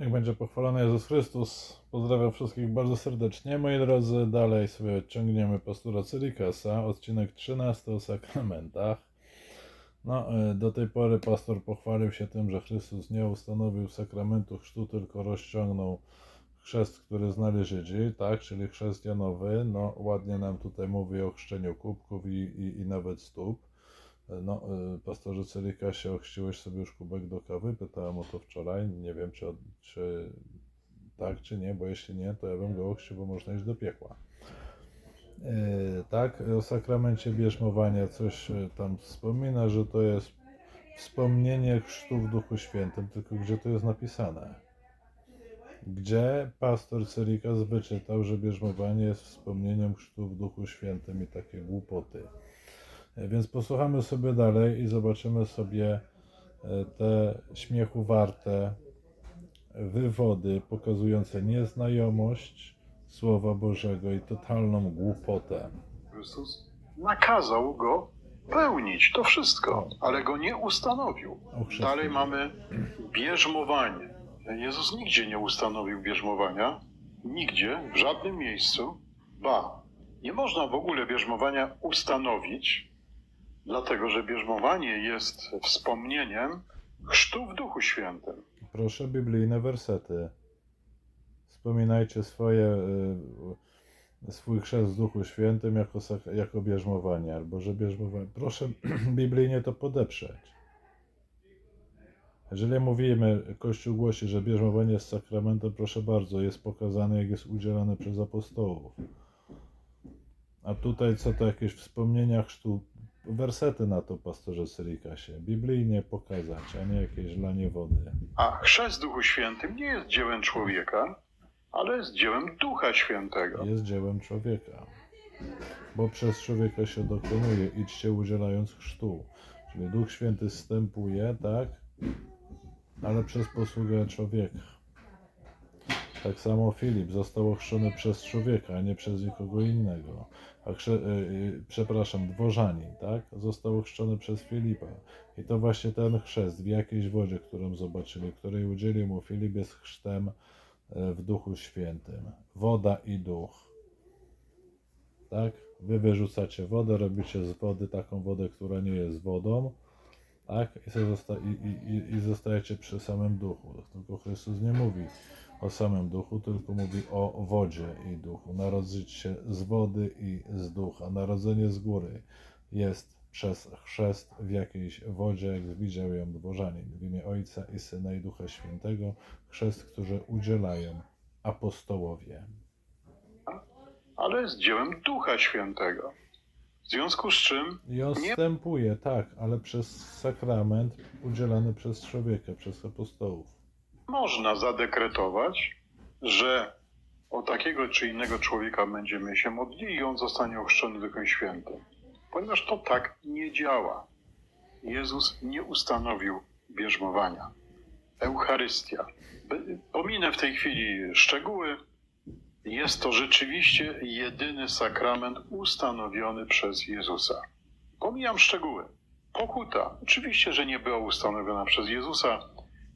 Jak będzie pochwalony Jezus Chrystus, pozdrawiam wszystkich bardzo serdecznie. Moi drodzy, dalej sobie ciągniemy pastora Cyrikasa, odcinek 13 o sakramentach. No, y, do tej pory pastor pochwalił się tym, że Chrystus nie ustanowił sakramentu chrztu, tylko rozciągnął chrzest, który znali Żydzi, tak, czyli chrześcijanowy. No, ładnie nam tutaj mówi o chrzczeniu kubków i, i, i nawet stóp. No, y, pastorze Cyrikasie, ochrzciłeś sobie już kubek do kawy? Pytałem o to wczoraj. Nie wiem, czy, czy tak, czy nie, bo jeśli nie, to ja bym go ochrzcił, bo można iść do piekła. Yy, tak, o sakramencie bierzmowania coś y, tam wspomina, że to jest wspomnienie chrztu w Duchu Świętym, tylko gdzie to jest napisane? Gdzie pastor Cyrikas wyczytał, że bierzmowanie jest wspomnieniem chrztu w Duchu Świętym i takie głupoty. Więc posłuchamy sobie dalej i zobaczymy sobie e, te śmiechu warte wywody pokazujące nieznajomość Słowa Bożego i totalną głupotę. Chrystus nakazał go pełnić to wszystko, ale go nie ustanowił. Dalej mamy bierzmowanie. Jezus nigdzie nie ustanowił bierzmowania, nigdzie, w żadnym miejscu. Ba, nie można w ogóle bierzmowania ustanowić, dlatego że bierzmowanie jest wspomnieniem chrztu w Duchu Świętym. Proszę biblijne wersety. Wspominajcie swoje, y, swój chrzest w Duchu Świętym jako, jako bierzmowanie, albo że bierzmowanie. Proszę biblijnie to podeprzeć. Jeżeli mówimy, Kościół głosi, że bierzmowanie jest sakramentem, proszę bardzo, jest pokazane, jak jest udzielane przez apostołów. A tutaj co to jakieś wspomnienia chrztu, wersety na to, pastorze Syrikasie. Biblijnie pokazać, a nie jakieś lanie wody. A chrzest Duchu Świętym nie jest dziełem człowieka, ale jest dziełem Ducha Świętego. jest dziełem człowieka. Bo przez człowieka się dokonuje, idźcie udzielając chrztu. Czyli Duch Święty wstępuje, tak? Ale przez posługę człowieka. Tak samo Filip został ochrzczony przez człowieka, a nie przez nikogo innego. A krze, y, y, przepraszam, dworzanin, tak? Został ochrzczony przez Filipa. I to właśnie ten chrzest w jakiejś wodzie, którą zobaczyli, której udzielił mu Filip, jest chrztem e, w Duchu Świętym. Woda i duch. Tak? Wy wyrzucacie wodę, robicie z wody taką wodę, która nie jest wodą. Tak? I, zosta- i, i- i zostajecie przy samym duchu. Tylko Chrystus nie mówi o samym duchu, tylko mówi o wodzie i duchu. Narodzić się z wody i z ducha. Narodzenie z góry jest przez chrzest w jakiejś wodzie, jak widział ją dworzanin. W imię Ojca i Syna i Ducha Świętego. Chrzest, który udzielają apostołowie. ale jest dziełem Ducha Świętego. W związku z czym I on Nie- wstępuje, tak, ale przez sakrament udzielany przez człowieka, przez apostołów. Można zadekretować, że o takiego czy innego człowieka będziemy się modlili i on zostanie ochrzczony Duchem Świętym. Ponieważ to tak nie działa. Jezus nie ustanowił bierzmowania. Eucharystia. Pominę w tej chwili szczegóły. Jest to rzeczywiście jedyny sakrament ustanowiony przez Jezusa. Pomijam szczegóły. Pokuta. Oczywiście, że nie była ustanowiona przez Jezusa.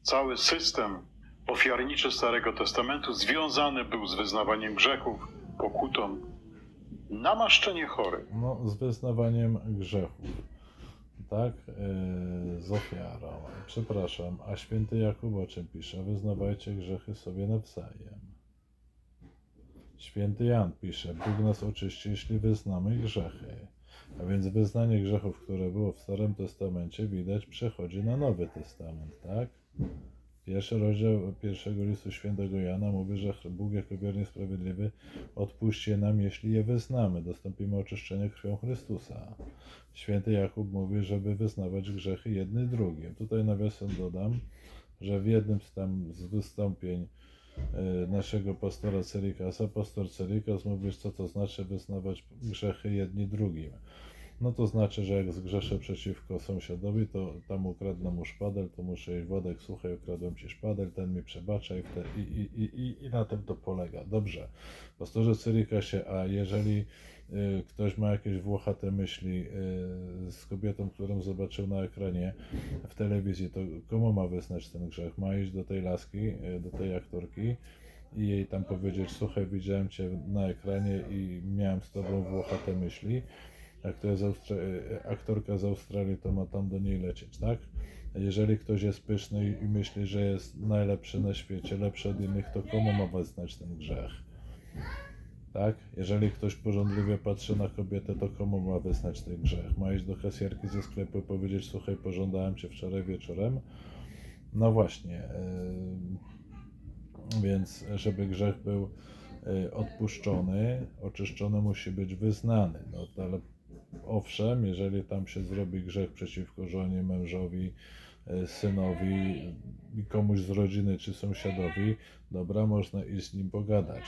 Cały system ofiarniczy Starego Testamentu związany był z wyznawaniem grzechów, pokutą, namaszczenie chorych. No, z wyznawaniem grzechów, tak, yy, z ofiarą. Przepraszam, a święty Jakub o czym pisze? Wyznawajcie grzechy sobie nawzajem. Święty Jan pisze, Bóg nas oczyści, jeśli wyznamy grzechy. A więc wyznanie grzechów, które było w Starym Testamencie, widać, przechodzi na Nowy Testament, tak? Pierwszy rozdział pierwszego listu świętego Jana mówi, że Bóg jako wiernie sprawiedliwy odpuści nam, jeśli je wyznamy. Dostąpimy oczyszczenia krwią Chrystusa. Święty Jakub mówi, żeby wyznawać grzechy jedny drugim. Tutaj nawiasem dodam, że w jednym z tam z wystąpień e, naszego pastora Cerikasa, pastor Cerikas mówi, co to znaczy wyznawać grzechy jedni drugim. No to znaczy, że jak zgrzeszę przeciwko sąsiadowi, to tam ukradnę mu szpadel, to muszę iść Władek, słuchaj, ukradłem ci szpadel, ten mi przebacza i, wte, i, i, i, i, na tym to polega. Dobrze, pastorze Cyrikasie, a jeżeli y, ktoś ma jakieś włochate myśli y, z kobietą, którą zobaczył na ekranie w telewizji, to komu ma wyznać ten grzech? Ma iść do tej laski, y, do tej aktorki i jej tam powiedzieć, słuchaj, widziałem cię na ekranie i miałem z tobą włochate myśli. To jest Austra- y, aktorka z Australii, to ma tam do niej lecieć, tak? Jeżeli ktoś jest pyszny i- myśli, że jest najlepszy na świecie, lepszy od innych, to komu ma wyznać ten grzech? Tak? Jeżeli ktoś porządliwie patrzy na kobietę, to komu ma wyznać ten grzech? Ma iść do kasjerki ze sklepu i powiedzieć, słuchaj, pożądałem cię wczoraj wieczorem? No właśnie. Więc żeby grzech był yy, odpuszczony, oczyszczony musi być wyznany. No, ale owszem, jeżeli tam się zrobi grzech przeciwko żonie, mężowi, yy, synowi i komuś z rodziny czy sąsiadowi, dobra, można iść z nim pogadać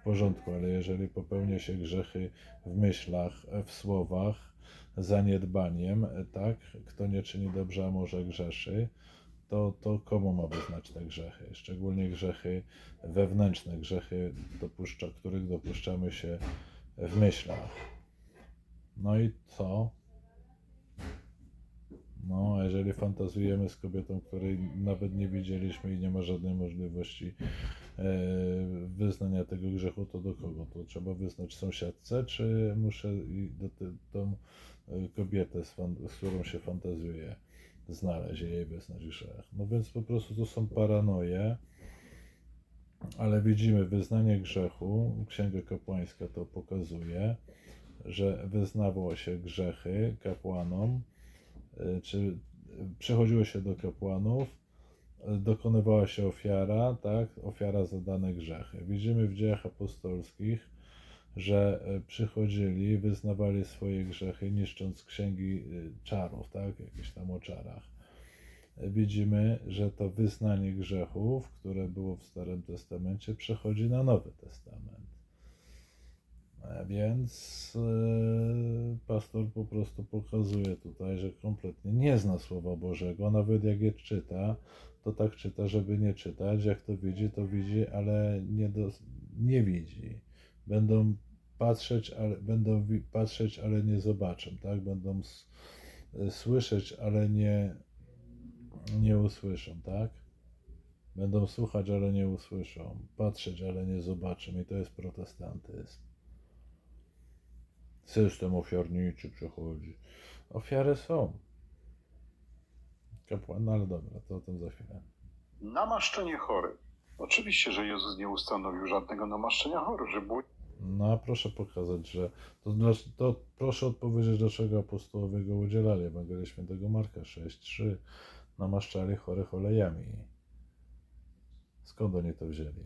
w porządku, ale jeżeli popełnia się grzechy w myślach, w słowach, zaniedbaniem, tak, kto nie czyni dobrze, a może grzeszy, to, to komu ma wyznać te grzechy? Szczególnie grzechy wewnętrzne, grzechy, dopuszcza, których dopuszczamy się w myślach. No i co? No, jeżeli fantazujemy z kobietą, której nawet nie widzieliśmy i nie ma żadnej możliwości e, wyznania tego grzechu, to do kogo? To trzeba wyznać sąsiadce, czy muszę do tą e, kobietę, z, z którą się fantazuje, znaleźć jej wyznać grzech? No więc po prostu to są paranoje, ale widzimy wyznanie grzechu, Księga Kapłańska to pokazuje, że wyznawało się grzechy kapłanom, y, czy przychodziło się do kapłanów, dokonywała się ofiara, tak, ofiara za dane grzechy. Widzimy w dziejach apostolskich, że y, przychodzili, wyznawali swoje grzechy, niszcząc księgi y, czarów, tak, jakieś tam o czarach. Widzimy, że to wyznanie grzechów, które było w Starym Testamencie, przechodzi na Nowy Testament. A Więc yy, pastor po prostu pokazuje tutaj, że kompletnie nie zna Słowa Bożego, nawet jak je czyta, to tak czyta, żeby nie czytać, jak to widzi, to widzi, ale nie, do, nie widzi. Będą patrzeć, ale, będą patrzeć, ale nie zobaczą, tak? Będą y, słyszeć, ale nie, nie usłyszą, tak? Będą słuchać, ale nie usłyszą, patrzeć, ale nie zobaczą i to jest protestantyzm system ofiarniczy przechodzi. Ofiary są. Kapłan, no ale dobra, to o tym za chwilę. Namaszczenie chorych. Oczywiście, że Jezus nie ustanowił żadnego namaszczenia chorych, że było No a proszę pokazać, że to, to proszę odpowiedzieć, dlaczego apostołowie go udzielali. Ewangelia Świętego Marka 6:3 namaszczali chorych olejami. Skąd oni to wzięli?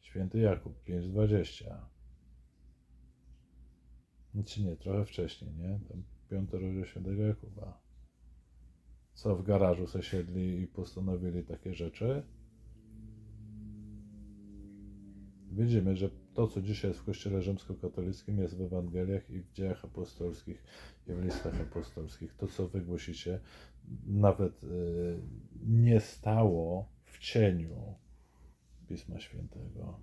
Święty Jakub 5:20. Czy nie, trochę wcześniej, nie? Tam piąty rozdział Świętego Jakuba. Co w garażu zasiedli i postanowili takie rzeczy? Widzimy, że to, co dzisiaj jest w Kościele Rzymskokatolickim, jest w Ewangeliach i w dziejach apostolskich i w listach apostolskich. To, co wy głosicie, nawet y, nie stało w cieniu Pisma Świętego.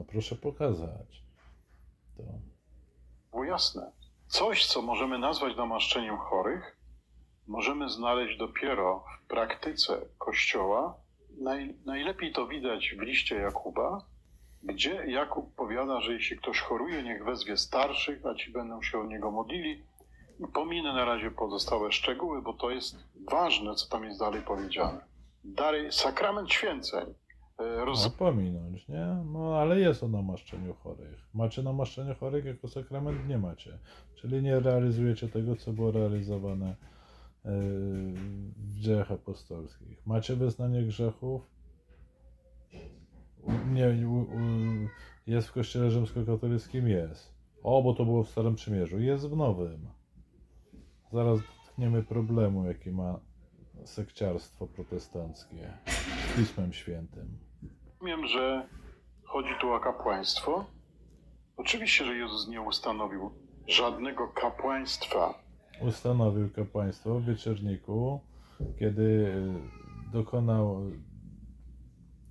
No proszę pokazać to. było jasne. Coś, co możemy nazwać namaszczeniem chorych, możemy znaleźć dopiero w praktyce Kościoła. Naj, najlepiej to widać w liście Jakuba, gdzie Jakub powiada, że jeśli ktoś choruje, niech wezwie starszych, a ci będą się o niego modlili. I pominę na razie pozostałe szczegóły, bo to jest ważne, co tam jest dalej powiedziane. Dalej, sakrament święceń. E, Roz... No, pominąć, nie? No ale jest o namaszczeniu chorych. Macie namaszczenie chorych jako sakrament? Nie macie. Czyli nie realizujecie tego, co było realizowane yy, w dziejach apostolskich. Macie wyznanie grzechów? Nie, jest w kościele rzymskokatolickim? Jest. O, bo to było w Starym Przymierzu. Jest w Nowym. Zaraz dotkniemy problemu, jaki ma sekciarstwo protestanckie z Pismem Świętym. Rozumiem, że chodzi tu o kapłaństwo. Oczywiście, że Jezus nie ustanowił żadnego kapłaństwa. Ustanowił kapłaństwo w wieczorniku, kiedy y, dokonał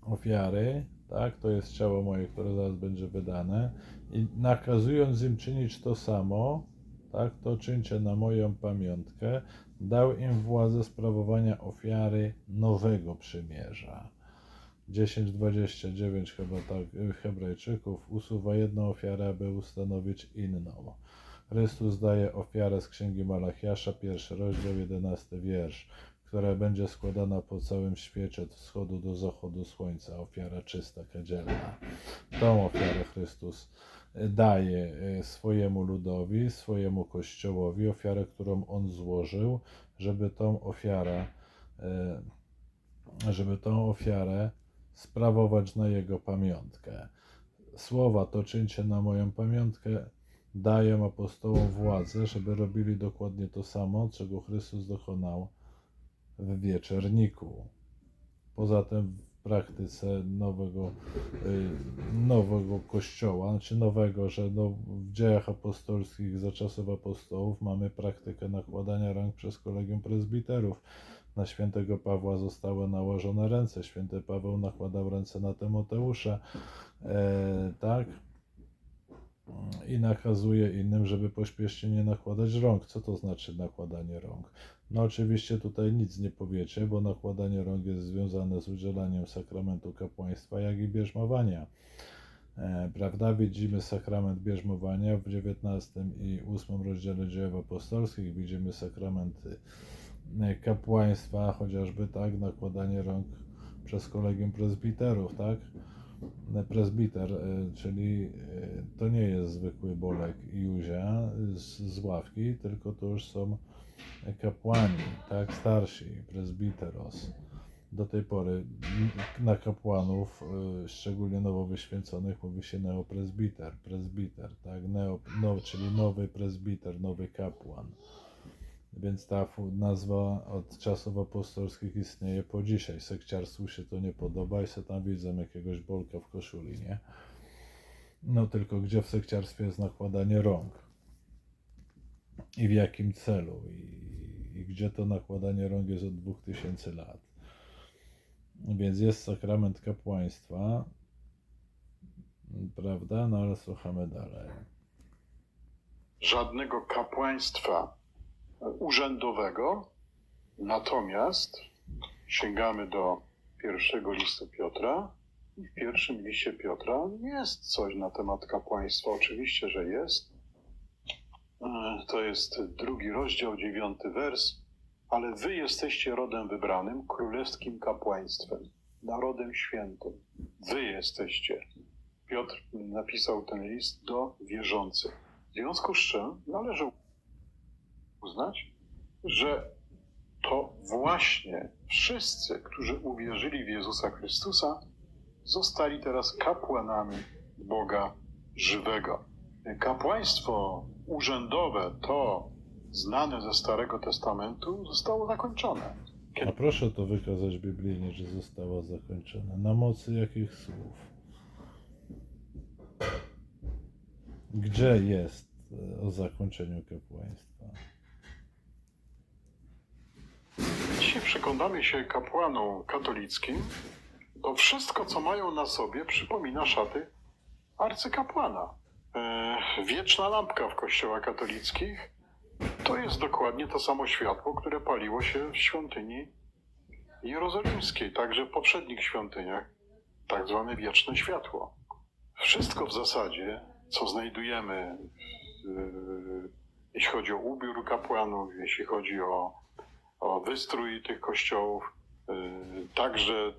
ofiary, tak, to jest ciało moje, które zaraz będzie wydane, i nakazując im czynić to samo, tak, to czyńcie na moją pamiątkę, dał im władzę sprawowania ofiary nowego przymierza. 10:29 chyba tak y, Hebrajczyków usuwa jedną ofiarę, aby ustanowić inną. Chrystus daje ofiarę z księgi Malachiasza, pierwszy rozdział, 11 wiersz, która będzie składana po całym świecie od wschodu do zachodu słońca, ofiara czysta, kadzielna. Tą ofiarę Chrystus daje y, swojemu ludowi, swojemu kościołowi, ofiarę, którą on złożył, żeby tą ofiarę, y, żeby tą ofiarę sprawować na jego pamiątkę. Słowa to czyńcie na moją pamiątkę dają apostołom władzę, żeby robili dokładnie to samo, czego Chrystus dokonał w wieczerniku. Poza tym w praktyce nowego, y, nowego kościoła, znaczy nowego, że no, w dziejach apostolskich za czasów apostołów mamy praktykę nakładania rąk przez kolegium prezbiterów. Na świętego Pawła zostały nałożone ręce. Święty Paweł nakładał ręce na Tymoteusza. E, tak? i nakazuje innym, żeby pośpiesznie nie nakładać rąk. Co to znaczy nakładanie rąk? No oczywiście tutaj nic nie powiecie, bo nakładanie rąk jest związane z udzielaniem sakramentu kapłaństwa, jak i bierzmowania. E, prawda? Widzimy sakrament bierzmowania w 19 i 8 rozdziale dziejów apostolskich, widzimy sakramenty e, kapłaństwa, chociażby tak, nakładanie rąk przez kolegium prezbiterów, tak? Prezbiter, e, czyli e, to nie jest zwykły Bolek i Józia z, z ławki, tylko to już są kapłani, tak, starsi, prezbiteros. Do tej pory na kapłanów, e, szczególnie nowo wyświęconych, mówi się neoprezbiter, prezbiter, tak, Neo, no, czyli nowy prezbiter, nowy kapłan. Więc ta nazwa od czasów apostolskich istnieje po dzisiaj. Sekciarstwu się to nie podoba i se tam widzę jakiegoś bolka w koszuli, nie? No tylko gdzie w sekciarstwie jest nakładanie rąk? I w jakim celu? I, i gdzie to nakładanie rąk jest od 2000 lat? Więc jest sakrament kapłaństwa, prawda? No ale słuchamy dalej. żadnego kapłaństwa urzędowego, natomiast sięgamy do pierwszego listu Piotra i w pierwszym liście Piotra jest coś na temat kapłaństwa. Oczywiście, że jest. E, To jest drugi rozdział, dziewiąty wers. Ale wy jesteście rodem wybranym, królewskim kapłaństwem, narodem świętym. Wy jesteście. Piotr napisał ten list do wierzących. W związku z czym należy uznać, że to właśnie wszyscy, którzy uwierzyli w Jezusa Chrystusa, zostali teraz kapłanami Boga żywego. Kapłaństwo urzędowe, to znane ze Starego Testamentu, zostało zakończone. A proszę to wykazać biblijnie, że została zakończona. Na mocy jakich słów? Gdzie jest e, o zakończeniu kapłaństwa? Jeśli przyglądamy się kapłanom katolickim, to wszystko, co mają na sobie, przypomina szaty arcykapłana. E, wieczna lampka w kościołach katolickich to jest dokładnie to samo światło, które paliło się w świątyni jerozolimskiej, także w poprzednich świątyniach, tak zwane wieczne światło. Wszystko w zasadzie, co znajdujemy, e, jeśli chodzi o ubiór kapłanów, jeśli chodzi o o wystrój tych kościołów. y, Także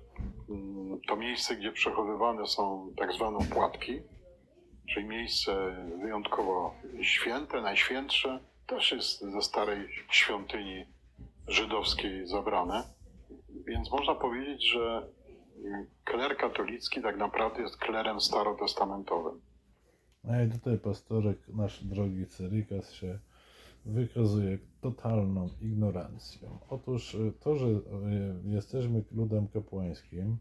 mm, to miejsce, gdzie przechowywane są tak zwane opłatki, czyli miejsce wyjątkowo święte, najświętsze, też jest ze starej świątyni żydowskiej zabrane. Więc można powiedzieć, że mm, kler katolicki tak naprawdę jest klerem starotestamentowym. A i tutaj pastorek, nasz drogi Cerykas się wykazuje totalną ignorancją. Otóż y, to, że y, jesteśmy ludem kapłańskim,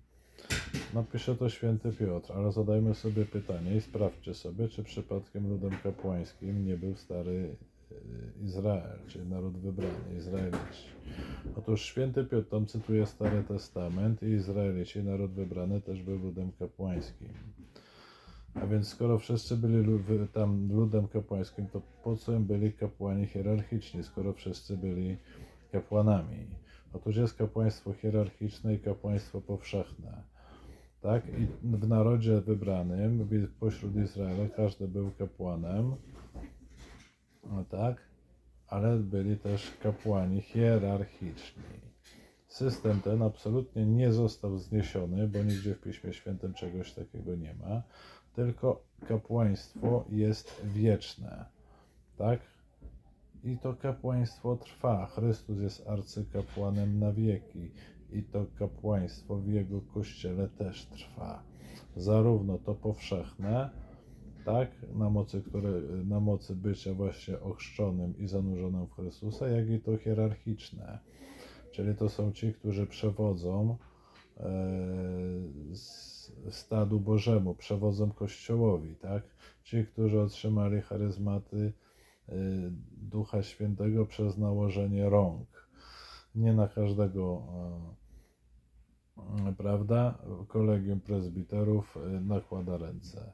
Napisze to święty Piotr, ale zadajmy sobie pytanie i sprawdźcie sobie, czy przypadkiem ludem kapłańskim nie był stary e, Izrael, czyli naród wybrany, Izraelici. Otóż święty Piotr tam cytuje Stary Testament i Izraelici, naród wybrany, też był ludem kapłańskim. A więc skoro wszyscy byli tam ludem kapłańskim, to po co im byli kapłani hierarchiczni, skoro wszyscy byli kapłanami? Otóż jest kapłaństwo hierarchiczne i kapłaństwo powszechne. Tak? I w narodzie wybranym, pośród Izraela, każdy był kapłanem. No tak? Ale byli też kapłani hierarchiczni. System ten absolutnie nie został zniesiony, bo nigdzie w Piśmie Świętym czegoś takiego nie ma, tylko kapłaństwo jest wieczne. Tak? I to kapłaństwo trwa. Chrystus jest arcykapłanem na wieki i to kapłaństwo w Jego Kościele też trwa. Zarówno to powszechne, tak, na mocy, które, na mocy bycia właśnie ochrzczonym i zanurzonym w Chrystusa, jak i to hierarchiczne. Czyli to są ci, którzy przewodzą e, stadu Bożemu, przewodzą Kościołowi, tak? Ci, którzy otrzymali charyzmaty e, Ducha Świętego przez nałożenie rąk. Nie na każdego, e, prawda? Kolegium prezbiterów nakłada ręce.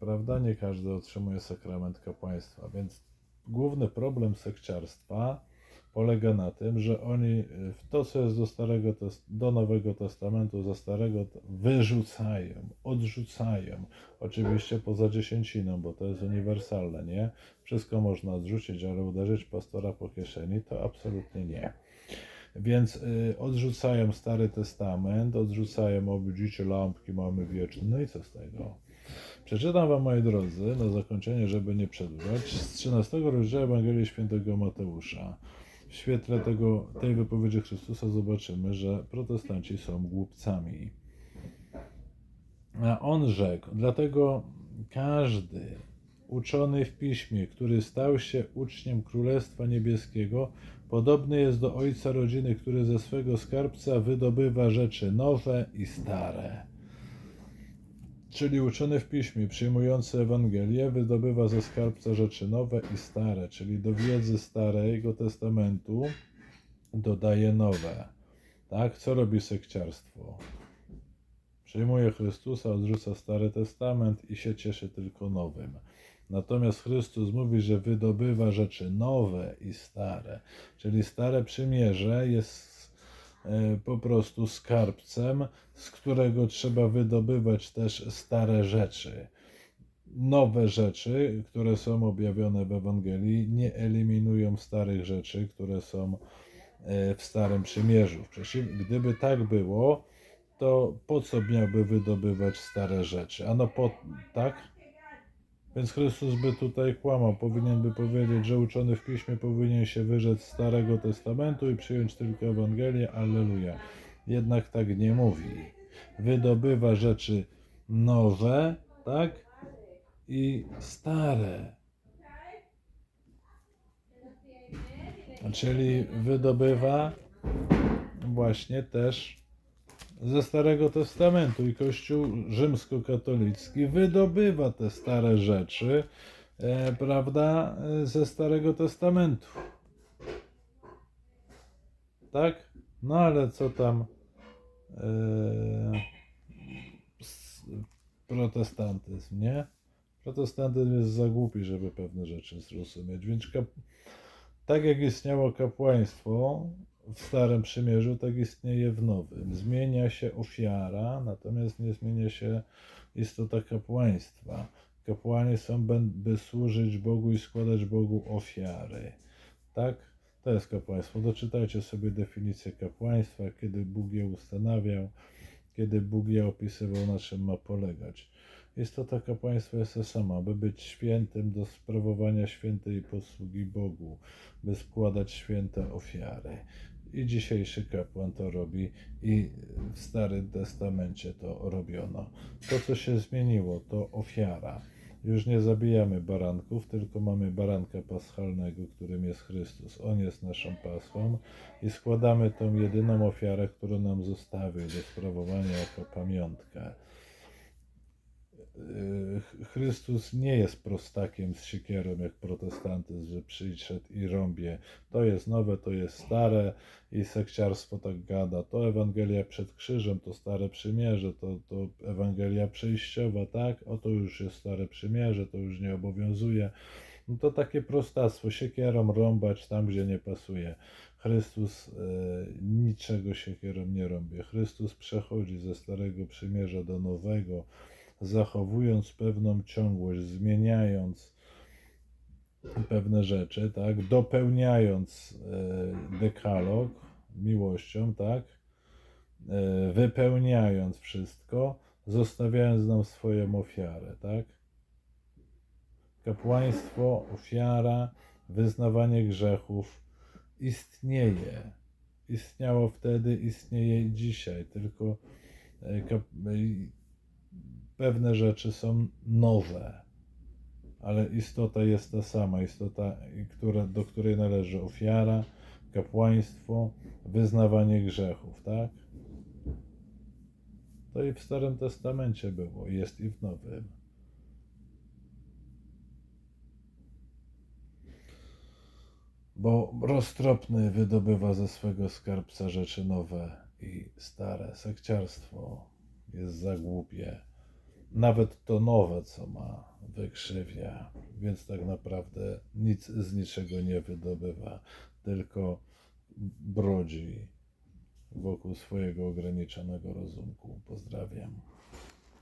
Prawda? Nie każdy otrzymuje sakrament kapłaństwa, więc główny problem sekciarstwa polega na tym, że oni y, w to, co jest do, starego, do Nowego Testamentu, za Starego wyrzucają, odrzucają. Oczywiście poza dziesięciną, bo to jest uniwersalne, nie? Wszystko można odrzucić, ale uderzyć pastora po kieszeni to absolutnie nie. Więc y, odrzucają Stary Testament, odrzucają obudzicie lampki, mamy wieczne. No i co z tego? Przeczytam Wam, moi drodzy, na zakończenie, żeby nie przedłużać, z 13 rozdziału Ewangelii Świętego Mateusza. W świetle tego, tej wypowiedzi Chrystusa zobaczymy, że protestanci są głupcami. A on rzekł, dlatego każdy uczony w piśmie, który stał się uczniem Królestwa Niebieskiego, podobny jest do ojca rodziny, który ze swego skarbca wydobywa rzeczy nowe i stare. Czyli uczony w piśmie, przyjmujący Ewangelię, wydobywa ze skarbca rzeczy nowe i stare, czyli do wiedzy Starego Testamentu dodaje nowe. Tak? Co robi sekciarstwo? Przyjmuje Chrystusa, odrzuca Stary Testament i się cieszy tylko nowym. Natomiast Chrystus mówi, że wydobywa rzeczy nowe i stare, czyli stare przymierze jest po prostu skarbcem, z którego trzeba wydobywać też stare rzeczy. Nowe rzeczy, które są objawione w Ewangelii, nie eliminują starych rzeczy, które są e, w Starym Przymierzu. Przecież gdyby tak było, to po co miałby wydobywać stare rzeczy? Ano po tak? Więc Chrystus by tutaj kłamał. Powinien by powiedzieć, że uczony w piśmie powinien się wyrzec Starego Testamentu i przyjąć tylko Ewangelię. Alleluja. Jednak tak nie mówi. Wydobywa rzeczy nowe, tak? I stare. Czyli wydobywa właśnie też ze Starego Testamentu i Kościół rzymskokatolicki wydobywa te stare rzeczy, e, prawda, e, ze Starego Testamentu. Tak? No ale co tam e, protestantyzm, nie? Protestantyzm jest za głupi, żeby pewne rzeczy zrozumieć, więc tak jak istniało kapłaństwo w Starym Przymierzu, tak istnieje w Nowym. Zmienia się ofiara, natomiast nie zmienia się istota kapłaństwa. Kapłani są, by- służyć Bogu i składać Bogu ofiary. Tak? To jest kapłaństwo. Doczytajcie sobie definicję kapłaństwa, kiedy Bóg je ustanawiał, kiedy Bóg je opisywał, na czym ma polegać. Istota kapłaństwa jest ta sama, by być świętym do sprawowania świętej posługi Bogu, by składać święte ofiary. I dzisiejszy kapłan to robi, i w Starym Testamencie to robiono. To, co się zmieniło, to ofiara. Już nie zabijamy baranków, tylko mamy baranka paschalnego, którym jest Chrystus. On jest naszą paschą i składamy tą jedyną ofiarę, którą nam zostawił do sprawowania jako pamiątkę. Ch- Chrystus nie jest prostakiem z siekierą jak protestantyzm, że przyszedł i rąbie. To jest nowe, to jest stare i sekciarstwo tak gada. To Ewangelia przed krzyżem, to stare przymierze, to, to Ewangelia przejściowa, tak? Oto już jest stare przymierze, to już nie obowiązuje. No to takie prostactwo, siekierą rąbać tam, gdzie nie pasuje. Chrystus e, niczego siekierą nie rąbie. Chrystus przechodzi ze starego przymierza do nowego, zachowując pewną ciągłość, zmieniając pewne rzeczy, tak, dopełniając e, dekalog miłością, tak, e, wypełniając wszystko, zostawiając nam swoją ofiarę, tak. Kapłaństwo, ofiara, wyznawanie grzechów istnieje. Istniało wtedy, istnieje dzisiaj, tylko e, pewne rzeczy są nowe, ale istota jest ta sama, istota, która, do której należy ofiara, kapłaństwo, wyznawanie grzechów, tak? To i w Starym Testamencie było, jest i w Nowym. Bo roztropny wydobywa ze swego skarbca rzeczy nowe i stare. Sekciarstwo jest za głupie. Nawet to nowe, co ma, wykrzywia, więc tak naprawdę nic z niczego nie wydobywa, tylko brodzi wokół swojego ograniczonego rozumku. Pozdrawiam.